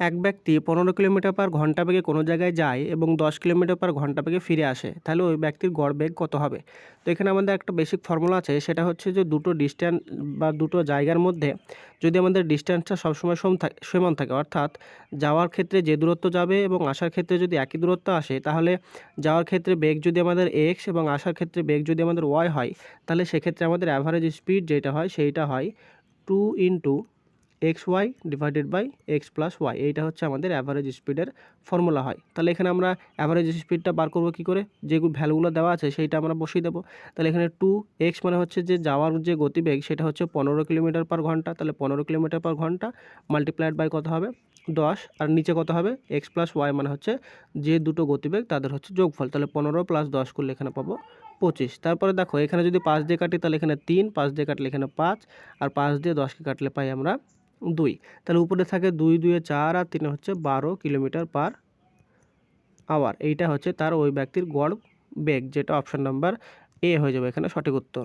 এক ব্যক্তি পনেরো কিলোমিটার পার ঘণ্টা বেগে কোনো জায়গায় যায় এবং দশ কিলোমিটার পার ঘণ্টা বেগে ফিরে আসে, তাহলে ওই ব্যক্তির গড় বেগ কত হবে? তো এখানে আমাদের একটা বেসিক ফর্মুলা আছে, সেটা হচ্ছে যে দুটো ডিস্ট্যান্স বা দুটো জায়গার মধ্যে যদি আমাদের ডিস্ট্যান্সটা সবসময় সম থাকে সমান থাকে, অর্থাৎ যাওয়ার ক্ষেত্রে যে দূরত্ব যাবে এবং আসার ক্ষেত্রে যদি একই দূরত্ব আসে, তাহলে যাওয়ার ক্ষেত্রে বেগ যদি আমাদের এক্স এবং আসার ক্ষেত্রে বেগ যদি আমাদের ওয়াই হয়, তাহলে সেক্ষেত্রে আমাদের অ্যাভারেজ স্পিড যেটা হয়, সেইটা হয় two into x y divided by x plus y এইটা হচ্ছে আমাদের অ্যাভারেজ স্পিডের ফর্মুলা হয়। তাহলে এখানে আমরা অ্যাভারেজ স্পিডটা বার করব কী করে? যে ভ্যালুগুলো দেওয়া আছে সেইটা আমরা বসিয়ে দেবো। তাহলে এখানে টু এক্স মানে হচ্ছে যে যাওয়ার যে গতিবেগ সেটা হচ্ছে পনেরো কিলোমিটার পার ঘণ্টা। তাহলে পনেরো কিলোমিটার পার ঘণ্টা মাল্টিপ্লাইড বাই কত হবে? দশ। আর নিচে কত হবে? এক্স প্লাস ওয়াই মানে হচ্ছে যে দুটো গতিবেগ তাদের হচ্ছে যোগফল। তাহলে পনেরো প্লাস দশ করলে এখানে পাবো পঁচিশ। তারপরে দেখো, এখানে যদি পাঁচ দিয়ে কাটি তাহলে এখানে তিন, পাঁচ দিয়ে কাটলে এখানে পাঁচ, আর পাঁচ দিয়ে দশকে কাটলে পাই আমরা দুই। তাহলে উপরে থাকে দুই, দুয়ে চার আর তিনে হচ্ছে বারো কিলোমিটার পার আওয়ার এইটা হচ্ছে তার ওই ব্যক্তির গড় বেগ, যেটা অপশান নাম্বার এ হয়ে যাবে এখানে সঠিক উত্তর।